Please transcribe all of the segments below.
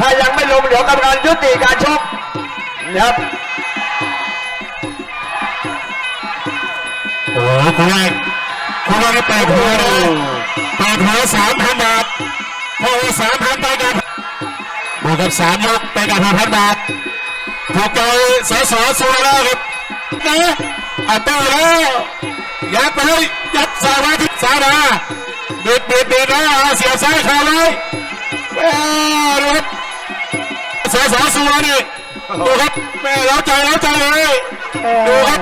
ถ้ายังไม่ลงเดี๋ยวกรรมการยุติการชกนะครับโอ้โหคุณแรกคุณแรกเปิดหัวนะเปิดหัวสามพันบาทโอ้สามพันไปกันบวกกับสามยกไปกับหกพันบาทถูกใจสสสุรแล้วครับนะอัตโต้แล้วยัดไปยัดสายมาที่สายมาเบียดเบียดเบียดแล้วเสียบซ้ายเข่าเลยแสสสุรนี่ดูครับแม่เล้าใจเล้าใจเลยดูครับ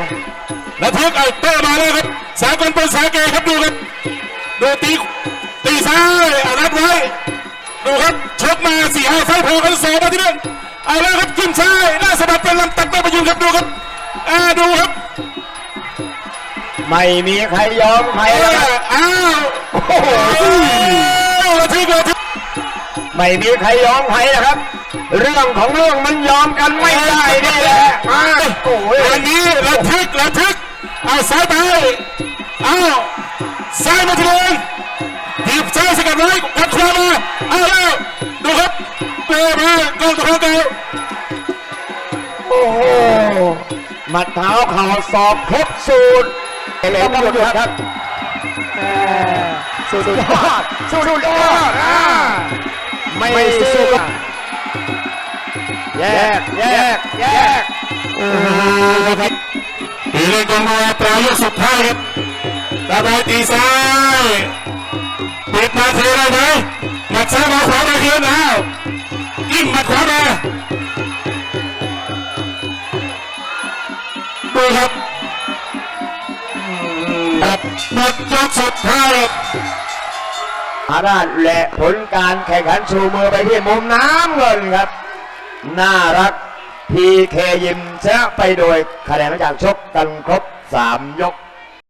แล้วทึกไอ้เต้มาเลยครับสากลเป็นสาเกครับดูครับดูตีตีซ้ายเอารับไว้ดูครับชกมาสี่ห้าไฟพอกันสองมาที่นั่นเอาแล้วครับขึ้นซ้ายหน้าสะบัดเป็นลำตัดไม่ประยุนครับดูครับอ่าดูครับ ไม่มีใครยอมใครอ้าว ไม่มีใครยอมใครนะครับ เรื่องของเรื่องมันยอมกันไม่ได้นี่แหละมาโอ้ยวันนี้ระทึกระทึกเอาซ้ายไปอ้าวซ้ายมาทีนึงทีบซ้ายสกัดไว้กัดขวามาเอาแล้วดูครับเปย์มากองตะโกนเก่าโอ้โหหมัดเท้าเข่าศอกครบสูตรต้องหยุดครับแหม่สุดยอดสุดยอดอ่าไม่สู้ก็ แยกแยกแยกโอ้โหครับตีเล่นกันมาปลายยกสุดท้ายครับตาบอยตีซ้ายปิดมาเทได้ไหมหมัดซ้ายมาขวามาคืนแล้วยิ้มหมัดขวามาดูครับครับหมดยกสุดท้ายครับ อาราชและผลการแข่งขันชูมือไปที่มุมน้ำเงินครับ น่ารักพีเคยิมชนะไปโดยคะแนนมาจากชกกันครบ 3 ยก